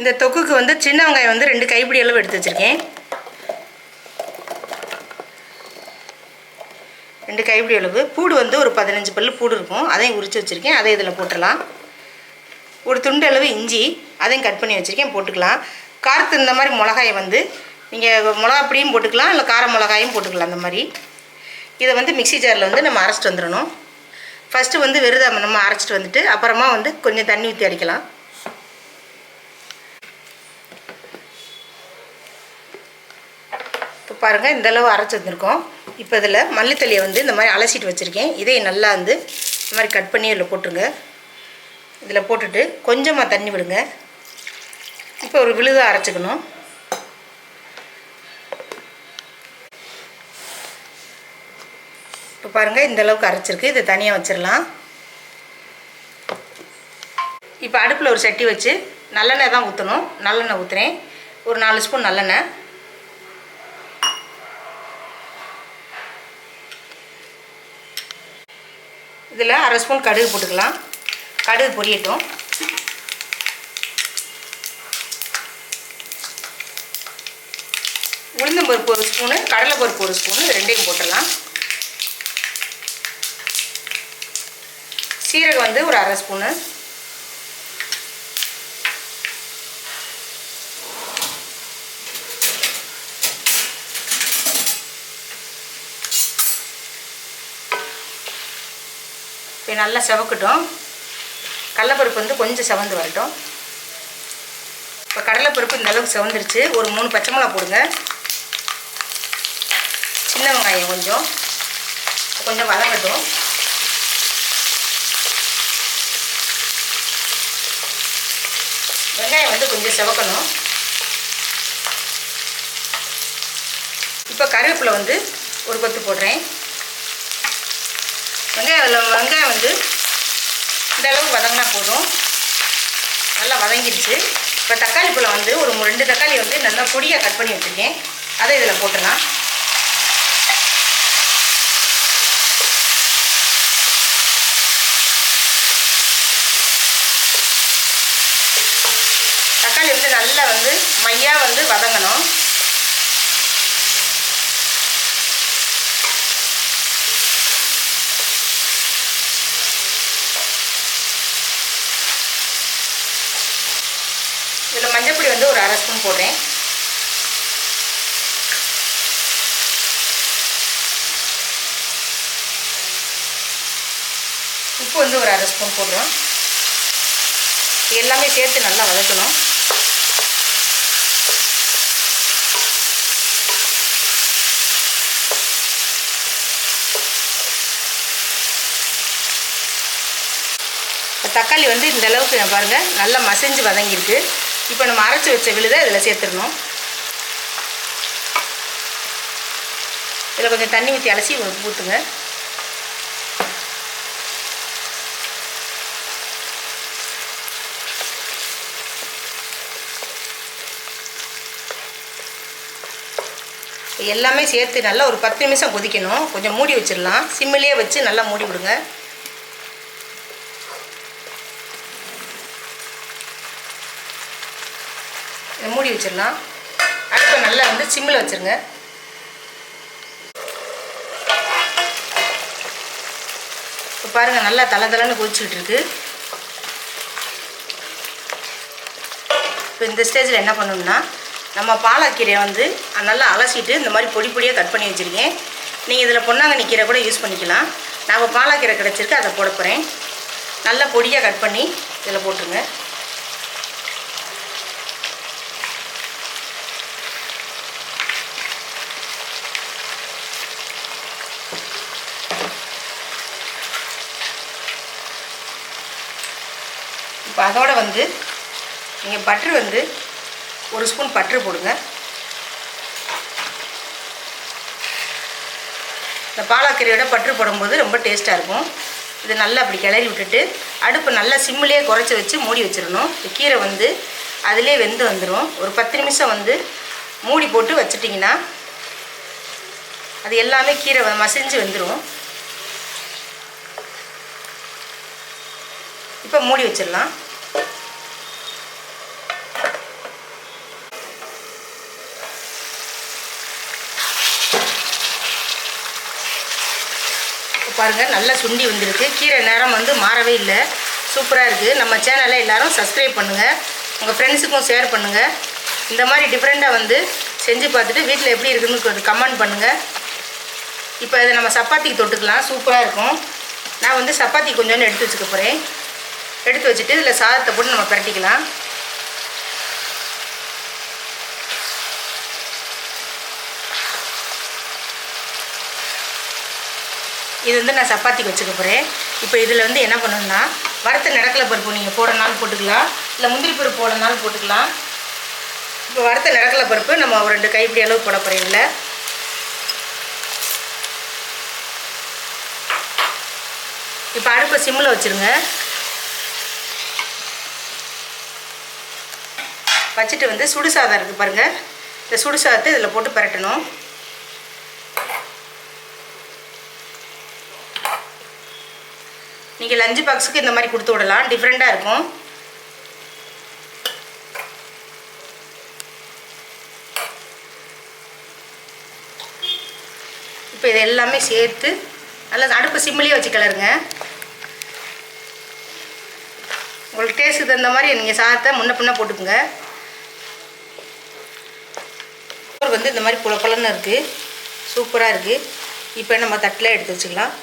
இந்த தொக்குக்கு வந்து சின்ன வெங்காயம் வந்து ரெண்டு கைப்பிடி அளவு எடுத்து வச்சுருக்கேன். ரெண்டு கைப்பிடி அளவு. பூடு வந்து ஒரு பதினஞ்சு பல்லு பூடு இருக்கும். அதையும் உரித்து வச்சுருக்கேன். அதை இதில் போட்டுடலாம். ஒரு துண்டு அளவு இஞ்சி அதையும் கட் பண்ணி வச்சுருக்கேன். போட்டுக்கலாம். காரத்து இந்த மாதிரி மிளகாயை வந்து நீங்கள் மிளகா பிடியும் போட்டுக்கலாம். இல்லை கார மிளகாயும் போட்டுக்கலாம். அந்த மாதிரி. இதை வந்து மிக்சி ஜாரில் வந்து நம்ம அரைச்சிட்டு வந்துடணும். ஃபஸ்ட்டு வந்து வெறுதாம நம்ம அரைச்சிட்டு வந்துட்டு அப்புறமா வந்து கொஞ்சம் தண்ணி ஊற்றி அடிக்கலாம். பாருங்கள் இந்தளவு அரைச்சி வந்திருக்கோம் இப்போ இதில் மல்லித்தலையை வந்து இந்த மாதிரி அலசிட்டு வச்சுருக்கேன். இதை நல்லா வந்து இந்த மாதிரி கட் பண்ணி இதில் போட்டுருங்க. இதில் போட்டுட்டு கொஞ்சமாக தண்ணி விடுங்க. இப்போ ஒரு விழுதாக அரைச்சிக்கணும். இப்போ பாருங்கள் இந்த அளவுக்கு அரைச்சிருக்கு. இதை தனியாக வச்சிடலாம் இப்போ அடுப்பில் ஒரு சட்டி வச்சு நல்லெண்ணெய் தான் ஊற்றணும் நல்லெண்ணெய் ஊற்றுறேன் ஒரு நாலு ஸ்பூன் நல்லெண்ணெய். இதில் அரை ஸ்பூன் கடுகு போட்டுக்கலாம். கடுகு பொரியட்டும். உளுந்தம்பருப்பு ஒரு ஸ்பூனு கடலைப்பருப்பு ஒரு ஸ்பூனு ரெண்டையும் போட்டுடலாம். சீரகம் வந்து ஒரு அரை ஸ்பூனு. இப்போ நல்லா செவக்கட்டும். கடலைப்பருப்பு வந்து கொஞ்சம் செவந்து வரட்டும். இப்போ கடலைப்பருப்பு இந்த அளவுக்கு செவந்துருச்சு. ஒரு மூணு பச்சை மிளகா போடுங்க. சின்ன வெங்காயம் கொஞ்சம். கொஞ்சம் வதங்கட்டும். வெங்காயம் வந்து கொஞ்சம் செவக்கணும். இப்போ கருவேப்பிலை வந்து ஒரு கொத்து போடுறேன். வெங்காயம் அதில் வெங்காயம் வந்து இந்த அளவுக்கு வதங்கினா போதும். நல்லா வதங்கிடுச்சு இப்போ தக்காளி பழம் வந்து ஒரு ரெண்டு தக்காளி வந்து நல்லா பொடியாக கட் பண்ணி வச்சுருக்கேன். அதை இதில் போட்டுடலாம் தக்காளி வந்து நல்லா வந்து மையாக வந்து வதங்கணும். இதில் மஞ்சப்பொடி வந்து ஒரு அரை ஸ்பூன் போடுறேன். உப்பு வந்து ஒரு அரை ஸ்பூன் போடுறோம். எல்லாமே சேர்த்து நல்லா வதக்கணும். தக்காளி வந்து இந்த அளவுக்கு பாருங்கள் நல்லா மசிஞ்சு வதங்கியிருக்கு. இப்போ நம்ம அரைச்சி வச்ச விழுதை இதில் சேர்த்துடணும். இதில் கொஞ்சம் தண்ணி ஊற்றி அலசி ஊற்றுங்க எல்லாமே சேர்த்து நல்லா ஒரு பத்து நிமிஷம் கொதிக்கணும். கொஞ்சம் மூடி வச்சிடலாம். சிம்மிலேயே வச்சு நல்லா மூடி விடுங்க. மூடி வச்சிடலாம். அடுப்பை நல்லா வந்து சிம்மில் வச்சுருங்க. இப்போ பாருங்கள் நல்லா தலை தலைன்னு கொதிச்சுக்கிட்டு இருக்கு. இப்போ இந்த ஸ்டேஜில் என்ன பண்ணணும்னா நம்ம பாலாக்கீரையை வந்து நல்லா அலசிட்டு இந்த மாதிரி பொடி பொடியாக கட் பண்ணி வச்சுருக்கேன். நீங்கள் இதில் பொன்னாங்கண்ணி கீரை கூட யூஸ் பண்ணிக்கலாம். நான் இப்போ பாலாக்கீரை கிடச்சிருக்கு அதை போட போகிறேன் நல்லா பொடியாக கட் பண்ணி இதில் போட்டுருங்க. இப்போ அதோடு வந்து நீங்கள் பட்ரு வந்து ஒரு ஸ்பூன் பட்ரு போடுங்க. இந்த பாலாக்கறியோட பட்ரு போடும்போது ரொம்ப டேஸ்ட்டாக இருக்கும். இது நல்லா அப்படி கிளறி விட்டுட்டு அடுப்பு நல்லா சிம்மிலே குறைச்சி வச்சு மூடி வச்சிடணும். கீரை வந்து அதிலே வெந்து வந்துடும் ஒரு பத்து நிமிஷம் வந்து மூடி போட்டு வச்சிட்டிங்கன்னா அது எல்லாமே கீரை மசிஞ்சு வந்துடும் இப்போ மூடி வச்சிடலாம். பாருங்கள் நல்லா சுண்டி வந்திருக்கு. கீரை நேரம் வந்து மாறவே இல்லை. சூப்பராக இருக்குது நம்ம சேனலை எல்லாரும் சப்ஸ்கிரைப் பண்ணுங்கள் உங்கள் ஃப்ரெண்ட்ஸுக்கும் ஷேர் பண்ணுங்கள் இந்த மாதிரி டிஃப்ரெண்ட்டாக வந்து செஞ்சு பார்த்துட்டு வீட்டில் எப்படி இருக்குதுன்னு கமெண்ட் பண்ணுங்கள் இப்போ இதை நம்ம சப்பாத்திக்கு தொட்டுக்கலாம். சூப்பராக இருக்கும். நான் வந்து சப்பாத்தி கொஞ்சோண்டு எடுத்து வச்சுக்க போகிறேன் எடுத்து வச்சுட்டு இதில் சாதத்தை போட்டு நம்ம பரட்டிக்கலாம். இது வந்து நான் சப்பாத்திக்கு வச்சுக்க போகிறேன் இப்போ இதில் வந்து என்ன பண்ணணும்னா வறுத்த நடக்கலை பருப்பு நீங்கள் போடனாலும் போட்டுக்கலாம். இல்லை முந்திரி பருப்பு போடனாலும் போட்டுக்கலாம். இப்போ வறுத்த நடக்கலை பருப்பு நம்ம ஒரு ரெண்டு கைப்பிடி அளவு போட போகிறேன் இல்லை இப்போ அடுப்பை சிம்மில் வச்சுருங்க. வச்சுட்டு வந்து சுடு சாதம் இருக்குது பாருங்கள் இந்த சுடு சாதத்தை இதில் போட்டு பரட்டணும். நீங்கள் லஞ்சு பாக்ஸுக்கு இந்த மாதிரி கொடுத்து விடலாம். டிஃப்ரெண்ட்டாக இருக்கும். இப்போ இது எல்லாமே சேர்த்து நல்லா அடுப்பு சிம்மிலேயே வச்சு கிளறுங்க உங்களுக்கு டேஸ்ட்டுக்கு தகுந்த மாதிரி நீங்கள் சாதத்தை முன்ன பின்ன போட்டுக்குங்க. வந்து இந்த மாதிரி புல இருக்குது சூப்பராக இருக்குது இப்போ நம்ம தட்டில் எடுத்து வச்சுக்கலாம்.